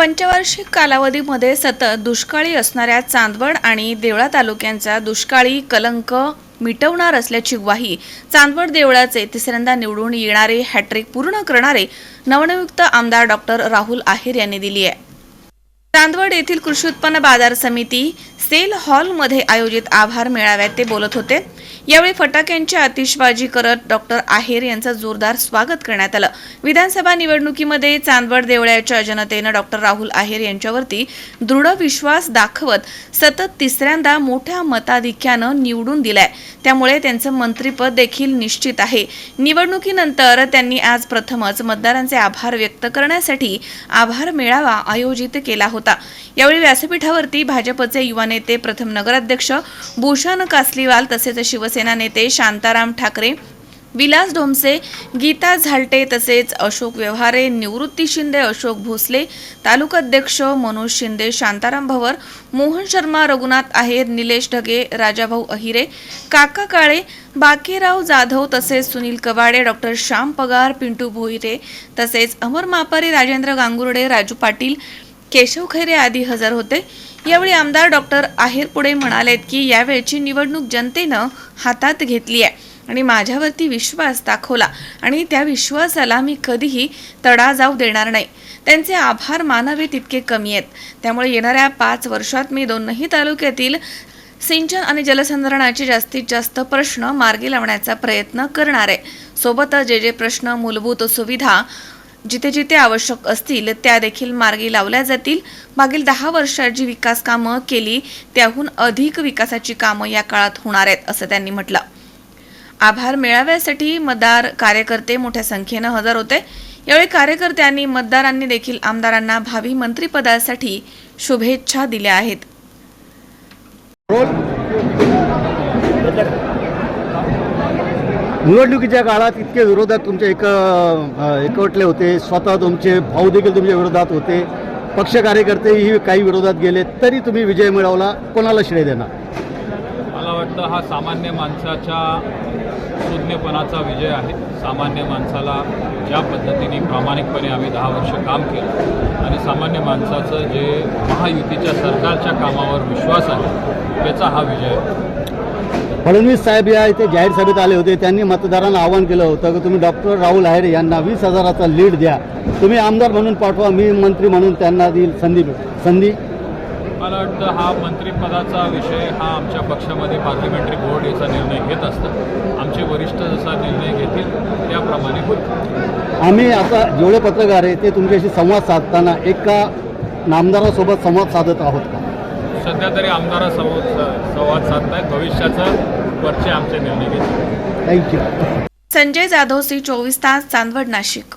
पंचवार्षिक कालावधीमध्ये सतत दुष्काळी असणाऱ्या चांदवड आणि देवळा तालुक्यांचा दुष्काळी कलंक मिटवणार असल्याची ग्वाही चांदवड देवळाचे तिसऱ्यांदा निवडून येणारे हॅट्रिक पूर्ण करणारे नवनियुक्त आमदार डॉक्टर राहुल आहेर यांनी दिली आहे. चांदवड येथील कृषी उत्पन्न बाजार समिती सेल हॉलमध्ये आयोजित आभार मेळाव्यात ते बोलत होते. यावेळी फटाक्यांची आतिषबाजी करत डॉक्टर आहेर यांचं जोरदार स्वागत करण्यात आलं. विधानसभा निवडणुकीमध्ये चांदवड देवळ्याच्या जनतेनं डॉक्टर राहुल आहेर यांच्यावरती दृढ विश्वास दाखवत सतत तिसऱ्यांदा मोठ्या मताधिक्यानं निवडून दिलाय. त्यामुळे त्यांचं मंत्रीपद देखील निश्चित आहे. निवडणुकीनंतर त्यांनी आज प्रथमच मतदारांचे आभार व्यक्त करण्यासाठी आभार मेळावा आयोजित केला होता. यावेळी व्यासपीठावरती भाजपचे युवा नेते प्रथम नगराध्यक्ष भूषण कासलीवाल तसेच शिवसेना नेते शांताराम ठाकरे विलास ढोमसे गीता झालटे तसेच अशोक व्यवहारे निवृत्ती शिंदे अशोक भोसले तालुकाध्यक्ष मनोज शिंदे शांताराम भवर मोहन शर्मा रघुनाथ आहेर निलेश ढगे राजाभाऊ अहिरे काका काळे बाकीराव जाधव तसेच सुनील कवाडे डॉक्टर श्याम पगार पिंटू भोईरे तसेच अमर मापारे राजेंद्र गांगुर्डे राजू पाटील केशव खैरे आदी हजर होते. यावेळी आमदार डॉक्टर आहेर पुढे म्हणालेत की यावेळची निवडणूक जनतेनं हातात घेतली आहे आणि माझ्यावरती विश्वास दाखवला आणि त्या विश्वासाला मी कधीही तडा जाऊ देणार नाही. त्यांचे आभार मानावे तितके कमी आहेत. त्यामुळे येणाऱ्या पाच वर्षात मी दोनही तालुक्यातील सिंचन आणि जलसंधारणाचे जास्तीत जास्त प्रश्न मार्गी लावण्याचा प्रयत्न करणार आहे. सोबतच जे जे प्रश्न मूलभूत सुविधा जिथे जिथे आवश्यक असतील त्या देखील मार्गी लावल्या जातील. मागील दहा वर्षात जी विकास कामं केली त्याहून अधिक विकासाची कामं या काळात होणार आहेत असं त्यांनी म्हटलं. आभार मेळाव्यासाठी मतदार कार्यकर्ते मोठ्या संख्येनं हजर होते. यावेळी कार्यकर्त्यांनी मतदारांनी देखील आमदारांना भावी मंत्रिपदासाठी शुभेच्छा दिल्या आहेत. निवडणुकीच्या काळात इतके विरोधात तुमचे एक एकवटले होते. स्वतः तुमचे भाऊ देखील तुमच्या विरोधात होते. पक्ष कार्यकर्तेही काही विरोधात गेले तरी तुम्ही विजय मिळवला. कोणाला श्रेय देणार? मला वाटतं हा सामान्य माणसाच्या शून्यपणाचा विजय आहे. सामान्य माणसाला ज्या पद्धतीने प्रामाणिकपणे आम्ही दहा वर्ष काम केलं आणि सामान्य माणसाचं जे महायुतीच्या सरकारच्या कामावर विश्वास आहे त्याचा हा विजय. फडणवीस साहेब या इथे जाहीर सभेत आले होते. त्यांनी मतदारांना आवाहन केलं होतं की तुम्ही डॉक्टर राहुल आहेर यांना वीस हजाराचा लीड द्या. तुम्ही आमदार म्हणून पाठवा मी मंत्री म्हणून त्यांना देईल संधी संधी? मला वाटतं हा मंत्रिपदाचा विषय हा आमच्या पक्षामध्ये पार्लमेंटरी बोर्ड याचा निर्णय घेत असतं. आमचे वरिष्ठ जसा निर्णय घेतील त्याप्रमाणे होईल. आम्ही आता जेवढे पत्रकार आहे ते तुमच्याशी संवाद साधताना एका नामदारासोबत संवाद साधत आहोत का? सध्या तरी आमदारासमोर संवाद साधतायत. भविष्याचं वरचे आमचे निर्णय घेतील. थँक्यू संजय जाधव सी चोवीस तास चांदवड नाशिक.